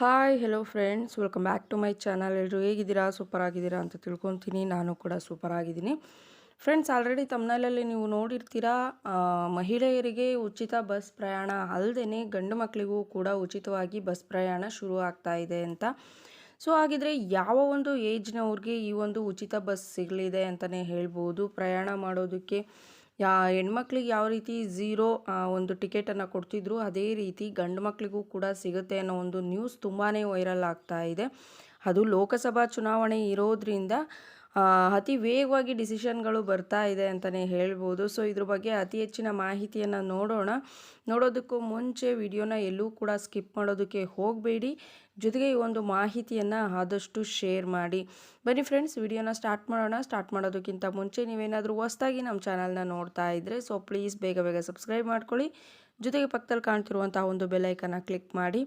Hi hello friends welcome back to my channel ಎಲ್ಲರೂ ಹೇಗಿದ್ದೀರಾ? Super ಆಗಿದ್ದೀರಾ ಅಂತ ತಿಳ್ಕೊತೀನಿ. ನಾನು ಕೂಡ ಸೂಪರ್ ಆಗಿದ್ದೀನಿ. ಫ್ರೆಂಡ್ಸ್ ಆಲ್ರೆಡಿ ತಮ್ಮನಲ್ಲಲ್ಲಿ ನೀವು ನೋಡಿರ್ತೀರಾ ಮಹಿಳೆಯರಿಗೆ ಉಚಿತ ಬಸ್ ಪ್ರಯಾಣ ಅಲ್ಲದೇ ಗಂಡು ಮಕ್ಕಳಿಗೂ ಕೂಡ ಉಚಿತವಾಗಿ ಬಸ್ ಪ್ರಯಾಣ ಶುರು ಆಗ್ತಾ ಇದೆ ಅಂತ. ಸೊ ಹಾಗಿದ್ರೆ ಯಾವ ಒಂದು ಏಜ್ನವ್ರಿಗೆ ಈ ಒಂದು ಉಚಿತ ಬಸ್ ಸಿಗಲಿದೆ ಅಂತಲೇ ಹೇಳ್ಬೋದು. ಪ್ರಯಾಣ ಮಾಡೋದಕ್ಕೆ ಯಾ, ಹೆಣ್ಮಕ್ಳಿಗೆ ಯಾವ ರೀತಿ ಝೀರೋ ಒಂದು ಟಿಕೆಟನ್ನು ಕೊಡ್ತಿದ್ರು, ಅದೇ ರೀತಿ ಗಂಡು ಮಕ್ಕಳಿಗೂ ಕೂಡ ಸಿಗುತ್ತೆ ಅನ್ನೋ ಒಂದು ನ್ಯೂಸ್ ತುಂಬಾ ವೈರಲ್ ಆಗ್ತಾ ಇದೆ. ಅದು ಲೋಕಸಭಾ ಚುನಾವಣೆ ಇರೋದ್ರಿಂದ ಅತಿ ವೇಗವಾಗಿ ಡಿಸಿಷನ್ಗಳು ಬರ್ತಾ ಇದೆ ಅಂತಲೇ ಹೇಳ್ಬೋದು. ಸೊ, ಇದ್ರ ಬಗ್ಗೆ ಅತಿ ಹೆಚ್ಚಿನ ಮಾಹಿತಿಯನ್ನು ನೋಡೋಣ. ನೋಡೋದಕ್ಕೂ ಮುಂಚೆ ವಿಡಿಯೋನ ಎಲ್ಲೂ ಕೂಡ ಸ್ಕಿಪ್ ಮಾಡೋದಕ್ಕೆ ಹೋಗಬೇಡಿ. ಜೊತೆಗೆ ಈ ಒಂದು ಮಾಹಿತಿಯನ್ನು ಆದಷ್ಟು ಶೇರ್ ಮಾಡಿ. ಬನ್ನಿ ಫ್ರೆಂಡ್ಸ್, ವಿಡಿಯೋನ ಸ್ಟಾರ್ಟ್ ಮಾಡೋಣ. ಸ್ಟಾರ್ಟ್ ಮಾಡೋದಕ್ಕಿಂತ ಮುಂಚೆ ನೀವೇನಾದರೂ ಹೊಸ್ದಾಗಿ ನಮ್ಮ ಚಾನಲ್ನ ನೋಡ್ತಾ ಇದ್ದರೆ ಸೊ, ಪ್ಲೀಸ್ ಬೇಗ ಬೇಗ ಸಬ್ಸ್ಕ್ರೈಬ್ ಮಾಡ್ಕೊಳ್ಳಿ. ಜೊತೆಗೆ ಪಕ್ಕದಲ್ಲಿ ಕಾಣ್ತಿರುವಂತಹ ಒಂದು ಬೆಲ್ಲೈಕನ್ನ ಕ್ಲಿಕ್ ಮಾಡಿ.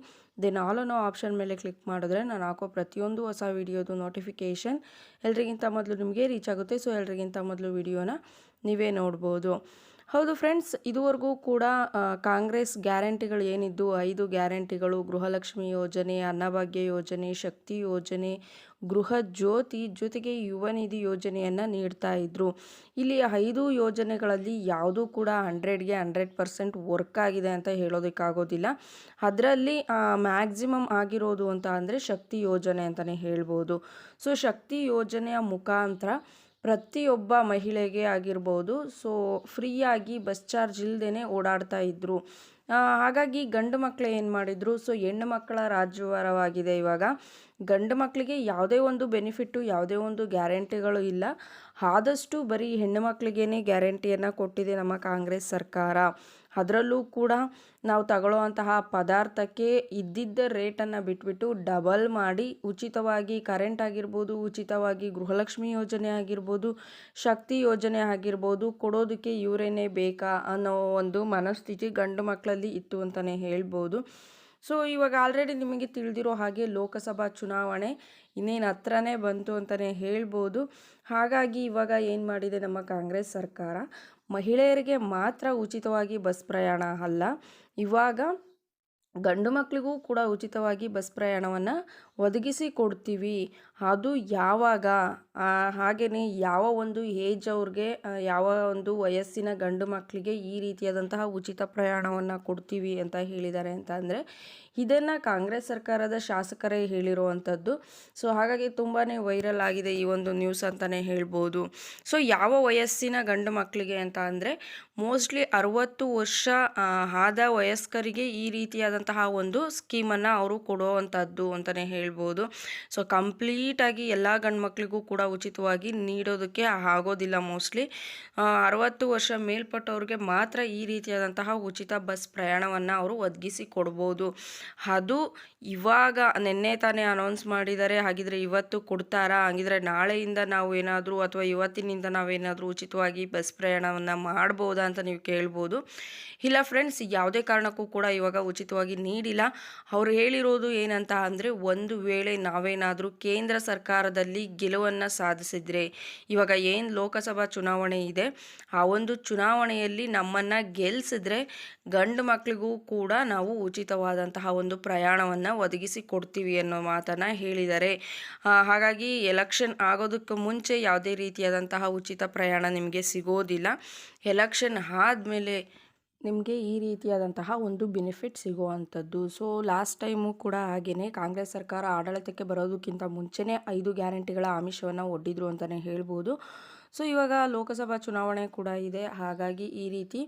ದೆನ್ ಆಲ್ ಅನ್ನೋ ಆಪ್ಷನ್ ಮೇಲೆ ಕ್ಲಿಕ್ ಮಾಡಿದ್ರೆ ನಾನು ಹಾಕೋ ಪ್ರತಿಯೊಂದು ಹೊಸ ವಿಡಿಯೋದು ನೋಟಿಫಿಕೇಷನ್ ಎಲ್ರಿಗಿಂತ ಮೊದಲು ನಿಮಗೆ ರೀಚ್ ಆಗುತ್ತೆ. ಸೊ ಎಲ್ರಿಗಿಂತ ಮೊದಲು ವಿಡಿಯೋನ ನೀವೇ ನೋಡ್ಬೋದು. ಹೌದು ಫ್ರೆಂಡ್ಸ್ ಇದುವರೆಗೂ ಕೂಡ ಕಾಂಗ್ರೆಸ್ ಗ್ಯಾರಂಟಿಗಳು ಏನಿದ್ದು, ಐದು ಗ್ಯಾರಂಟಿಗಳು, ಗೃಹಲಕ್ಷ್ಮಿ ಯೋಜನೆ, ಅನ್ನಭಾಗ್ಯ ಯೋಜನೆ, ಶಕ್ತಿ ಯೋಜನೆ, ಗೃಹ ಜ್ಯೋತಿ ಜೊತೆಗೆ ಯುವ ನಿಧಿ ಯೋಜನೆಯನ್ನು ನೀಡ್ತಾ ಇದ್ರು. ಇಲ್ಲಿ ಐದು ಯೋಜನೆಗಳಲ್ಲಿ ಯಾವುದೂ ಕೂಡ ಹಂಡ್ರೆಡ್ಗೆ ಹಂಡ್ರೆಡ್ ಪರ್ಸೆಂಟ್ ವರ್ಕ್ ಆಗಿದೆ ಅಂತ ಹೇಳೋದಕ್ಕಾಗೋದಿಲ್ಲ. ಅದರಲ್ಲಿ ಮ್ಯಾಕ್ಸಿಮಮ್ ಆಗಿರೋದು ಅಂತ ಅಂದರೆ ಶಕ್ತಿ ಯೋಜನೆ ಅಂತಲೇ ಹೇಳ್ಬೋದು. ಸೊ ಶಕ್ತಿ ಯೋಜನೆಯ ಮುಖಾಂತರ ಪ್ರತಿಯೊಬ್ಬ ಮಹಿಳೆಗೆ ಆಗಿರ್ಬೋದು. ಸೊ ಫ್ರೀಯಾಗಿ ಬಸ್ ಚಾರ್ಜ್ ಇಲ್ಲದೇ ಓಡಾಡ್ತಾ ಇದ್ದರು ಹಾಗಾಗಿ ಗಂಡು ಮಕ್ಕಳು ಏನು ಮಾಡಿದರು? ಸೊ ಹೆಣ್ಣು ಮಕ್ಕಳ ರಾಜ್ಯವಾರವಾಗಿದೆ ಇವಾಗ. ಗಂಡು ಮಕ್ಕಳಿಗೆ ಯಾವುದೇ ಒಂದು ಬೆನಿಫಿಟ್ಟು ಯಾವುದೇ ಒಂದು ಗ್ಯಾರಂಟಿಗಳು ಇಲ್ಲ. ಆದಷ್ಟು ಬರೀ ಹೆಣ್ಣು ಮಕ್ಕಳಿಗೇ ಗ್ಯಾರಂಟಿಯನ್ನು ಕೊಟ್ಟಿದೆ ನಮ್ಮ ಕಾಂಗ್ರೆಸ್ ಸರ್ಕಾರ. ಅದರಲ್ಲೂ ಕೂಡ ನಾವು ತಗೊಳ್ಳುವಂತಹ ಪದಾರ್ಥಕ್ಕೆ ಇದ್ದಿದ್ದ ರೇಟನ್ನು ಬಿಟ್ಬಿಟ್ಟು ಡಬಲ್ ಮಾಡಿ, ಉಚಿತವಾಗಿ ಕರೆಂಟ್ ಆಗಿರ್ಬೋದು, ಉಚಿತವಾಗಿ ಗೃಹಲಕ್ಷ್ಮಿ ಯೋಜನೆ ಆಗಿರ್ಬೋದು, ಶಕ್ತಿ ಯೋಜನೆ ಆಗಿರ್ಬೋದು, ಕೊಡೋದಕ್ಕೆ ಇವರೇನೇ ಬೇಕಾ ಅನ್ನೋ ಒಂದು ಮನಸ್ಥಿತಿ ಗಂಡು ಮಕ್ಕಳಲ್ಲಿ ಇತ್ತು ಅಂತಲೇ ಹೇಳ್ಬೋದು. ಸೊ ಇವಾಗ ಆಲ್ರೆಡಿ ನಿಮಗೆ ತಿಳಿದಿರೋ ಹಾಗೆ ಲೋಕಸಭಾ ಚುನಾವಣೆ ಇನ್ನೇನು ಹತ್ರನೇ ಬಂತು ಅಂತಲೇ ಹೇಳ್ಬೋದು. ಹಾಗಾಗಿ ಇವಾಗ ಏನು ಮಾಡಿದೆ ನಮ್ಮ ಕಾಂಗ್ರೆಸ್ ಸರ್ಕಾರ? ಮಹಿಳೆಯರಿಗೆ ಮಾತ್ರ ಉಚಿತವಾಗಿ ಬಸ್ ಪ್ರಯಾಣ ಅಲ್ಲ. ಇವಾಗ ಗಂಡು ಮಕ್ಕಳಿಗೂ ಕೂಡ ಉಚಿತವಾಗಿ ಬಸ್ ಪ್ರಯಾಣವನ್ನು ಒದಗಿಸಿ ಕೊಡ್ತೀವಿ. ಅದು ಯಾವಾಗ? ಹಾಗೆಯೇ ಯಾವ ಒಂದು ಏಜ್ ಅವ್ರಿಗೆ ಯಾವ ಒಂದು ವಯಸ್ಸಿನ ಗಂಡು ಮಕ್ಕಳಿಗೆ ಈ ರೀತಿಯಾದಂತಹ ಉಚಿತ ಪ್ರಯಾಣವನ್ನು ಕೊಡ್ತೀವಿ ಅಂತ ಹೇಳಿದ್ದಾರೆ ಅಂತ ಅಂದರೆ, ಇದನ್ನು ಕಾಂಗ್ರೆಸ್ ಸರ್ಕಾರದ ಶಾಸಕರೇ ಹೇಳಿರುವಂಥದ್ದು. ಸೊ, ಹಾಗಾಗಿ ತುಂಬಾ ವೈರಲ್ ಆಗಿದೆ ಈ ಒಂದು ನ್ಯೂಸ್ ಅಂತಲೇ ಹೇಳ್ಬೋದು. ಸೊ, ಯಾವ ವಯಸ್ಸಿನ ಗಂಡು ಮಕ್ಕಳಿಗೆ ಅಂತ ಅಂದರೆ, ಮೋಸ್ಟ್ಲಿ ಅರುವತ್ತು ವರ್ಷ ಆದ ವಯಸ್ಕರಿಗೆ ಈ ರೀತಿಯಾದಂತಹ ಒಂದು ಸ್ಕೀಮನ್ನು ಅವರು ಕೊಡುವಂಥದ್ದು ಅಂತಲೇ ಹೇಳ್ಬೋದು. ಸೊ ಕಂಪ್ಲೀಟಾಗಿ ಎಲ್ಲ ಗಂಡು ಮಕ್ಕಳಿಗೂ ಕೂಡ ಉಚಿತವಾಗಿ ನೀಡೋದಕ್ಕೆ ಆಗೋದಿಲ್ಲ ಮೋಸ್ಟ್ಲಿ. ಅರವತ್ತು ವರ್ಷ ಮೇಲ್ಪಟ್ಟವ್ರಿಗೆ ಮಾತ್ರ ಈ ರೀತಿಯಾದಂತಹ ಉಚಿತ ಬಸ್ ಪ್ರಯಾಣವನ್ನು ಅವರು ಒದಗಿಸಿ ಕೊಡ್ಬೋದು. ಅದು ಇವಾಗ ನಿನ್ನೆ ತಾನೇ ಅನೌನ್ಸ್ ಮಾಡಿದ್ದಾರೆ. ಹಾಗಿದ್ರೆ ಇವತ್ತು ಕೊಡ್ತಾರಾ? ಹಾಗಿದ್ರೆ ನಾಳೆಯಿಂದ ನಾವು ಏನಾದರೂ ಅಥವಾ ಇವತ್ತಿನಿಂದ ನಾವೇನಾದರೂ ಉಚಿತವಾಗಿ ಬಸ್ ಪ್ರಯಾಣವನ್ನು ಮಾಡ್ಬೋದಾ ಅಂತ ನೀವು ಕೇಳ್ಬೋದು. ಇಲ್ಲ ಫ್ರೆಂಡ್ಸ್ ಯಾವುದೇ ಕಾರಣಕ್ಕೂ ಕೂಡ ಇವಾಗ ಉಚಿತವಾಗಿ ನೀಡಿಲ್ಲ. ಅವರು ಹೇಳಿರೋದು ಏನಂತ ಅಂದರೆ, ಒಂದು ವೇಳೆ ನಾವೇನಾದರೂ ಕೇಂದ್ರ ಸರ್ಕಾರದಲ್ಲಿ ಗೆಲುವನ್ನು ಸಾಧಿಸಿದರೆ, ಇವಾಗ ಏನು ಲೋಕಸಭಾ ಚುನಾವಣೆ ಇದೆ, ಆ ಒಂದು ಚುನಾವಣೆಯಲ್ಲಿ ನಮ್ಮನ್ನು ಗೆಲ್ಲಿಸಿದ್ರೆ ಗಂಡು ಮಕ್ಕಳಿಗೂ ಕೂಡ ನಾವು ಉಚಿತವಾದಂತಹ ಒಂದು ಪ್ರಯಾಣವನ್ನು ಒದಗಿಸಿ ಕೊಡ್ತೀವಿ ಅನ್ನೋ ಮಾತನ್ನು ಹೇಳಿದ್ದಾರೆ. ಹಾಗಾಗಿ ಎಲೆಕ್ಷನ್ ಆಗೋದಕ್ಕೆ ಮುಂಚೆ ಯಾವುದೇ ರೀತಿಯಾದಂತಹ ಉಚಿತ ಪ್ರಯಾಣ ನಿಮಗೆ ಸಿಗೋದಿಲ್ಲ. ಎಲೆಕ್ಷನ್ ಆದಮೇಲೆ ನಿಮಗೆ ಈ ರೀತಿಯಾದಂತಹ ಒಂದು ಬೆನಿಫಿಟ್ ಸಿಗುವಂಥದ್ದು. ಸೊ ಲಾಸ್ಟ್ ಟೈಮು ಕೂಡ ಹಾಗೆಯೇ ಕಾಂಗ್ರೆಸ್ ಸರ್ಕಾರ ಆಡಳಿತಕ್ಕೆ ಬರೋದಕ್ಕಿಂತ ಮುಂಚೆನೇ ಐದು ಗ್ಯಾರಂಟಿಗಳ ಆಮಿಷವನ್ನು ಒಡ್ಡಿದ್ರು ಅಂತಲೇ ಹೇಳ್ಬೋದು. ಸೊ ಇವಾಗ ಲೋಕಸಭಾ ಚುನಾವಣೆ ಕೂಡ ಇದೆ. ಹಾಗಾಗಿ ಈ ರೀತಿ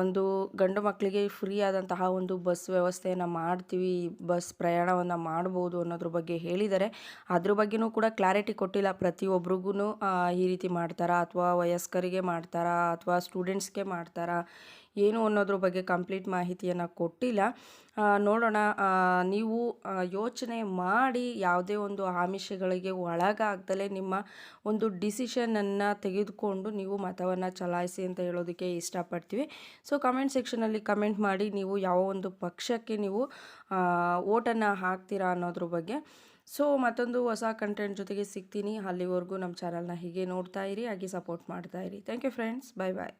ಒಂದು ಗಂಡು ಮಕ್ಕಳಿಗೆ ಫ್ರೀ ಆದಂತಹ ಒಂದು ಬಸ್ ವ್ಯವಸ್ಥೆಯನ್ನು ಮಾಡ್ತೀವಿ, ಬಸ್ ಪ್ರಯಾಣವನ್ನು ಮಾಡ್ಬೋದು ಅನ್ನೋದ್ರ ಬಗ್ಗೆ ಹೇಳಿದ್ದಾರೆ ಅದ್ರ ಬಗ್ಗೆನೂ ಕೂಡ ಕ್ಲಾರಿಟಿ ಕೊಟ್ಟಿಲ್ಲ. ಪ್ರತಿಯೊಬ್ರಿಗೂ ಈ ರೀತಿ ಮಾಡ್ತಾರಾ? ಅಥವಾ ವಯಸ್ಕರಿಗೆ ಮಾಡ್ತಾರಾ? ಅಥವಾ ಸ್ಟೂಡೆಂಟ್ಸ್ಗೆ ಮಾಡ್ತಾರಾ? ಏನು ಅನ್ನೋದ್ರ ಬಗ್ಗೆ ಕಂಪ್ಲೀಟ್ ಮಾಹಿತಿಯನ್ನು ಕೊಟ್ಟಿಲ್ಲ. ನೋಡೋಣ ನೀವು ಯೋಚನೆ ಮಾಡಿ ಯಾವುದೇ ಒಂದು ಆಮಿಷಗಳಿಗೆ ಒಳಗಾಗ್ದಲೇ ನಿಮ್ಮ ಒಂದು ಡಿಸಿಷನನ್ನು ತೆಗೆದುಕೊಂಡು ನೀವು ಮತವನ್ನು ಚಲಾಯಿಸಿ ಅಂತ ಹೇಳೋದಕ್ಕೆ ಇಷ್ಟಪಡ್ತೀವಿ. ಸೊ ಕಮೆಂಟ್ ಸೆಕ್ಷನಲ್ಲಿ ಕಮೆಂಟ್ ಮಾಡಿ ನೀವು ಯಾವ ಒಂದು ಪಕ್ಷಕ್ಕೆ ನೀವು ಓಟನ್ನು ಹಾಕ್ತೀರಾ ಅನ್ನೋದ್ರ ಬಗ್ಗೆ. ಸೊ ಮತ್ತೊಂದು ಹೊಸ ಕಂಟೆಂಟ್ ಜೊತೆಗೆ ಸಿಗ್ತೀನಿ. ಅಲ್ಲಿವರೆಗೂ ನಮ್ಮ ಚಾನಲ್ನ ಹೀಗೆ ನೋಡ್ತಾ ಇರಿ, ಹಾಗೆ ಸಪೋರ್ಟ್ ಮಾಡ್ತಾ ಇರಿ. Thank you friends bye bye